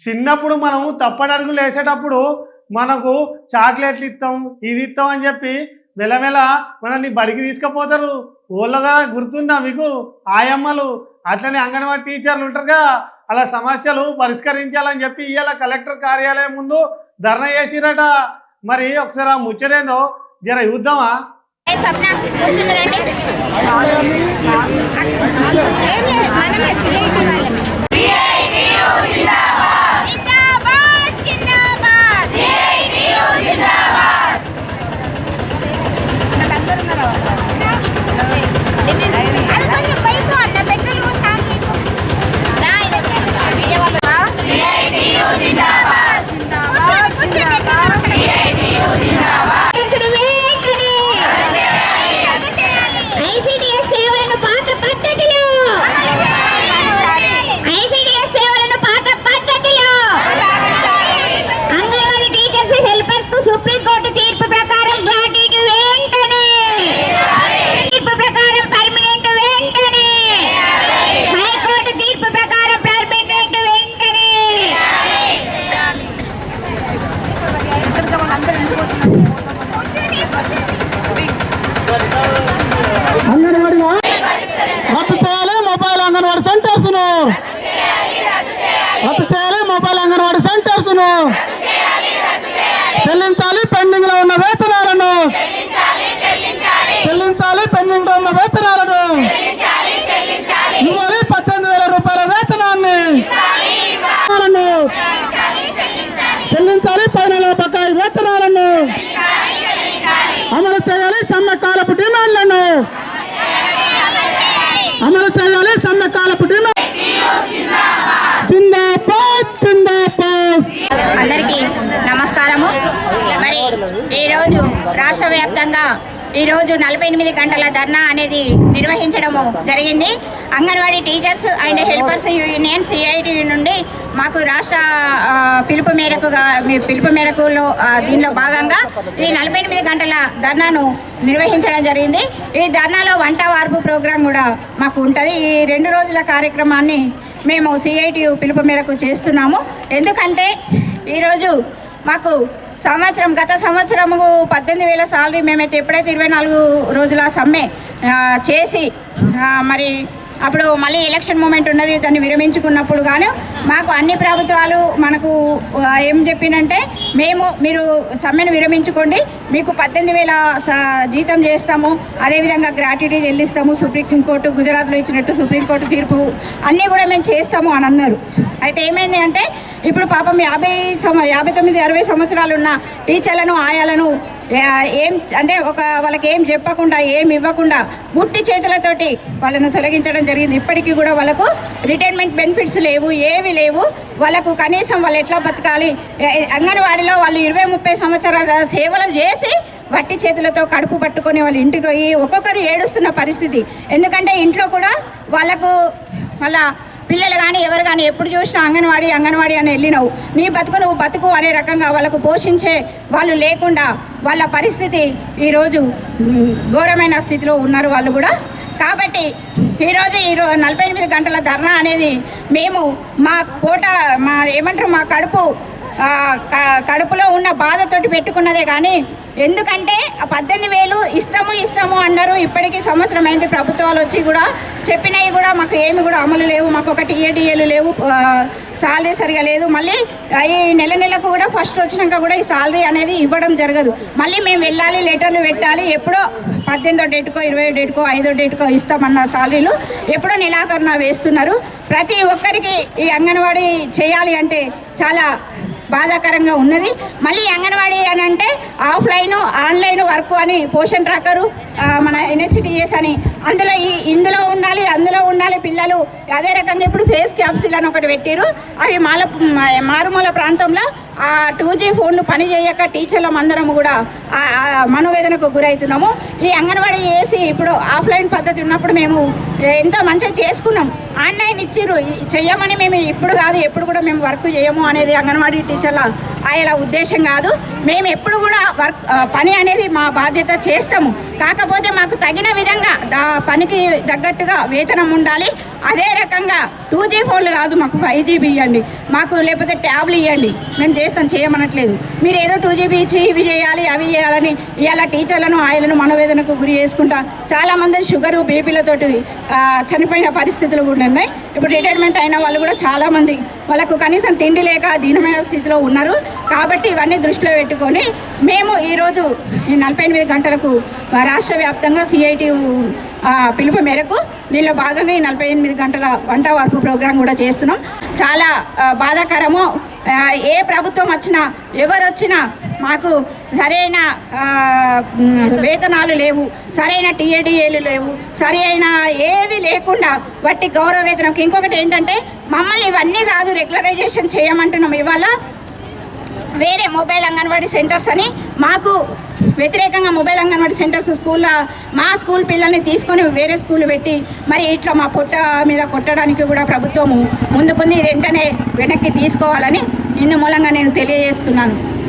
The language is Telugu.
చిన్నప్పుడు మనం తప్పడడుగులు వేసేటప్పుడు మనకు చాక్లెట్లు ఇస్తాం ఇది ఇస్తాం అని చెప్పి మెలమెల మనల్ని బడికి తీసుకుపోతారు. ఓళ్ళగా గుర్తుందా మీకు? ఆయమ్మలు. అట్లనే అంగన్వాడీ టీచర్లు ఉంటారుగా. అలా సమస్యలు పరిష్కరించాలని చెప్పి ఇవాళ కలెక్టర్ కార్యాలయం ముందు ధర్నా చేసిరట. మరి ఒకసారి ఆ ముచ్చటేందో జర చూద్దామా? ఏం లేదు మనమే సిఐటి వాళ్ళమే జిందాబాద్ జిందాబాద్ వాళ్ళందరూ ఉన్నారు. అది కొంచెం పైపు అట్లా పెట్రోల్ షాక్ ఇవ్వు. రా, ఇది వీడియో వాళ్ళు. కూర్చోండి, ఐసిడిఎస్ సేవలను పాత పద్ధతిలో ఐసిడిఎస్ సేవలను పాత పద్ధతిలో అంగన్వాడీ టీచర్స్ హెల్పర్స్కు సుప్రీంకోర్టు తీర్పు ప్రకారం గ్రాట్యుటీ వెంటనే తీర్పు ప్రకారం పర్మనెంట్ వెంటనే హైకోర్టు తీర్పు ప్రకారం పర్మనెంట్ వెంటనే అంగన్వాడీ రద్దు చేయాలి మొబైల్ అంగన్వాడీ సెంటర్స్ను రద్దు చేయాలి మొబైల్ అంగన్వాడీ వేతనాలను చెల్లించాలి పెండింగ్లో ఉన్న వేతనాలను. చెల్లించాలి పెండింగ్లో ఉన్న వేతనాలను. ఇవ్వాలి పద్దెనిమిది వేల రూపాయల వేతనాన్ని. చెల్లించాలి పైన బకాయి వేతనాలను. అమలు చేయాలి సమ్మెకాలపు డిమాండ్లను. ఈరోజు రాష్ట్ర వ్యాప్తంగా ఈరోజు నలభై ఎనిమిది గంటల ధర్నా అనేది నిర్వహించడము జరిగింది. Anganwadi teachers and helpers union CIT నుండి మాకు రాష్ట్ర పిలుపు మేరకుగా మీ పిలుపు మేరకులో దీనిలో భాగంగా ఈ నలభై ఎనిమిది గంటల ధర్నాను నిర్వహించడం జరిగింది. ఈ ధర్నాలో వంట వార్పు ప్రోగ్రాం కూడా మాకు ఉంటుంది. ఈ రెండు రోజుల కార్యక్రమాన్ని మేము సిఐటి పిలుపు మేరకు చేస్తున్నాము. ఎందుకంటే ఈరోజు మాకు సంవత్సరం గత సంవత్సరము పద్దెనిమిది వేల సాలరీ మేమైతే ఎప్పుడైతే ఇరవై నాలుగు రోజుల సమ్మె చేసి మరి అప్పుడు మళ్ళీ ఎలక్షన్ మూమెంట్ ఉన్నది దాన్ని విరమించుకున్నప్పుడు గాను మాకు అన్ని ప్రభుత్వాలు మనకు ఏం చెప్పినంటే మేము మీరు సమ్మెను విరమించుకోండి మీకు పద్దెనిమిది వేల జీతం చేస్తాము అదేవిధంగా గ్రాట్యుటీ చెల్లిస్తాము సుప్రీంకోర్టు గుజరాత్లో ఇచ్చినట్టు సుప్రీంకోర్టు తీర్పు అన్నీ కూడా మేము చేస్తాము అని అన్నారు. అయితే ఏమైంది అంటే ఇప్పుడు పాపం యాభై సంవ యాభై తొమ్మిది అరవై సంవత్సరాలు ఉన్న టీచర్లను ఆయాలను ఏం అంటే ఒక వాళ్ళకి ఏం చెప్పకుండా ఏం ఇవ్వకుండా ముట్టి చేతులతోటి వాళ్ళను తొలగించడం జరిగింది. ఇప్పటికీ కూడా వాళ్ళకు రిటైర్మెంట్ బెనిఫిట్స్ లేవు ఏవి లేవు. వాళ్ళకు కనీసం వాళ్ళు ఎట్లా బతకాలి? అంగన్వాడీలో వాళ్ళు ఇరవై ముప్పై సంవత్సరాల సేవలు చేసి వట్టి చేతులతో కడుపు పట్టుకొని వాళ్ళు ఇంటికి పోయి ఒక్కొక్కరు ఏడుస్తున్న పరిస్థితి. ఎందుకంటే ఇంట్లో కూడా వాళ్ళకు వాళ్ళ పిల్లలు కానీ ఎవరు కానీ ఎప్పుడు చూసినా అంగన్వాడీ అంగన్వాడీ అని వెళ్ళినావు. నీ బతుకు నువ్వు బతుకు అనే రకంగా వాళ్ళకు పోషించే వాళ్ళు లేకుండా వాళ్ళ పరిస్థితి ఈరోజు ఘోరమైన స్థితిలో ఉన్నారు వాళ్ళు కూడా. కాబట్టి ఈరోజు ఈ రో- నలభై ఎనిమిది గంటల ధర్నా అనేది మేము మా పూట మా ఏమంటారు మా కడుపు కడుపులో ఉన్న బాధతోటి పెట్టుకున్నదే కానీ ఎందుకంటే పద్దెనిమిది వేలు ఇస్తాము ఇస్తాము అన్నారు. ఇప్పటికీ సంవత్సరం అయింది ప్రభుత్వాలు వచ్చి కూడా చెప్పినవి కూడా మాకు ఏమి కూడా అమలు లేవు. మాకు ఒకటి టీఏడిఏలు లేవు సాలరీ సరిగా లేదు. మళ్ళీ ఈ నెల నెలకు కూడా ఫస్ట్ వచ్చినాక కూడా ఈ సాలరీ అనేది ఇవ్వడం జరగదు. మళ్ళీ మేము వెళ్ళాలి లెటర్లు పెట్టాలి. ఎప్పుడో పద్దెనిమిదో డేట్కో ఇరవై డేట్కో ఐదో డేట్కో ఇస్తామన్న శాలరీలు ఎప్పుడో నెలాఖరున వేస్తున్నారు. ప్రతి ఒక్కరికి ఈ అంగన్వాడీ చేయాలి అంటే చాలా బాధాకరంగా ఉన్నది. మళ్ళీ అంగన్వాడీ అని అంటే ఆఫ్లైన్ ఆన్లైన్ వర్క్ అని పోషన్ ట్రాకరు మన ఎన్హెచ్టిఎస్ అని. అందులో ఈ ఇందులో ఉండాలి అందులో ఉండాలి పిల్లలు. అదే రకంగా ఇప్పుడు ఫేస్ క్యాప్సిల్ అని ఒకటి పెట్టారు. అవి మాల మారుమూల ప్రాంతంలో ఆ టూ జీ ఫోన్లు పనిచేయక టీచర్లం అందరం కూడా మనోవేదనకు గురవుతున్నాము ఈ అంగన్వాడీ వేసి ఇప్పుడు ఆఫ్లైన్ పద్ధతి ఉన్నప్పుడు మేము ఎంతో మంచిగా చేసుకున్నాం. ఆన్లైన్ ఇచ్చిర్రు. చెయ్యమని మేము ఇప్పుడు కాదు ఎప్పుడు కూడా మేము వర్క్ చేయము అనేది అంగన్వాడీ టీచర్ల ఆయన ఉద్దేశం కాదు. మేము ఎప్పుడు కూడా వర్క్ పని అనేది మా బాధ్యత చేస్తాము. కాకపోతే మాకు తగిన విధంగా దా పనికి తగ్గట్టుగా వేతనం ఉండాలి. అదే రకంగా టూ జీ ఫోన్లు కాదు మాకు ఫైవ్ జీబీ ఇవ్వండి. మాకు లేకపోతే ట్యాబ్లు ఇవ్వండి. మేము చేస్తాం చేయమనట్లేదు. మీరు ఏదో టూ జీబీ ఇచ్చి ఇవి చేయాలి అవి చేయాలని ఇవాళ టీచర్లను ఆయలను మనోవేదనకు గురి చేసుకుంటా. చాలామంది షుగరు బీపీలతోటి చనిపోయిన పరిస్థితులు కూడా ఉన్నాయి. ఇప్పుడు రిటైర్మెంట్ అయిన వాళ్ళు కూడా చాలామంది వాళ్ళకు కనీసం తిండి లేక దీనమైన స్థితిలో ఉన్నారు. కాబట్టి ఇవన్నీ దృష్టిలో పెట్టుకొని మేము ఈరోజు ఈ నలభై ఎనిమిది గంటలకు రాష్ట్ర వ్యాప్తంగా సిఐటి పిలుపు మేరకు దీనిలో భాగంగా ఈ నలభై ఎనిమిది గంటల వంట వార్పు ప్రోగ్రాం కూడా చేస్తున్నాం. చాలా బాధాకరము ఏ ప్రభుత్వం వచ్చినా ఎవరు వచ్చినా మాకు సరైన వేతనాలు లేవు సరైన టీఏడిఏలు లేవు సరైన ఏది లేకుండా వట్టి గౌరవ వేతనం ఇంకొకటి ఏంటంటే మమ్మల్ని ఇవన్నీ కాదు రెగ్యులరైజేషన్ చేయమంటున్నాం. ఇవాళ వేరే మొబైల్ అంగన్వాడీ సెంటర్స్ అని మాకు వ్యతిరేకంగా మొబైల్ అంగన్వాడీ సెంటర్స్ స్కూల్లో మా స్కూల్ పిల్లల్ని తీసుకొని వేరే స్కూల్ పెట్టి మరి ఇట్లా మా పొట్ట మీద కొట్టడానికి కూడా ప్రభుత్వము ముందుకుంది. ఇది వెంటనే వెనక్కి తీసుకోవాలని ఇందు మూలంగా నేను తెలియజేస్తున్నాను.